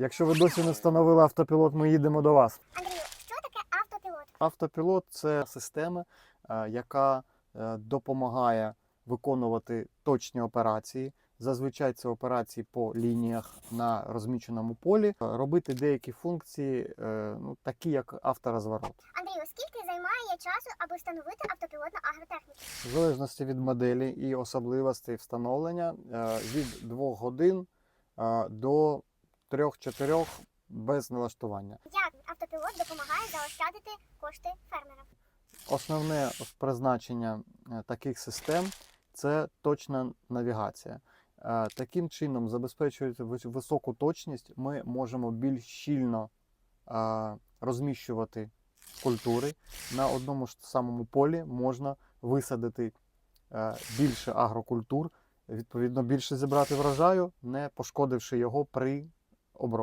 Якщо ви досі не встановили автопілот, ми їдемо до вас. Андрію, що таке автопілот? Автопілот це система, е, яка е, допомагає виконувати точні операції. Зазвичай це операції по лініях на розміченому полі, е, робити деякі функції, ну такі як авторозворот. Андрію, скільки займає часу, аби встановити автопілот на агротехніку? В залежності від моделі і особливостей встановлення від 2 годин до 3-4 без налаштування. Як автопілот допомагає заощадити кошти фермера? Основне призначення е, таких систем це точна навігація. Е, Таким чином, забезпечуючи високу точність, ми можемо більш щільно е, розміщувати культури. На одному ж самому полі можна висадити більше агрокультур, відповідно, більше зібрати врожаю, не пошкодивши його при obro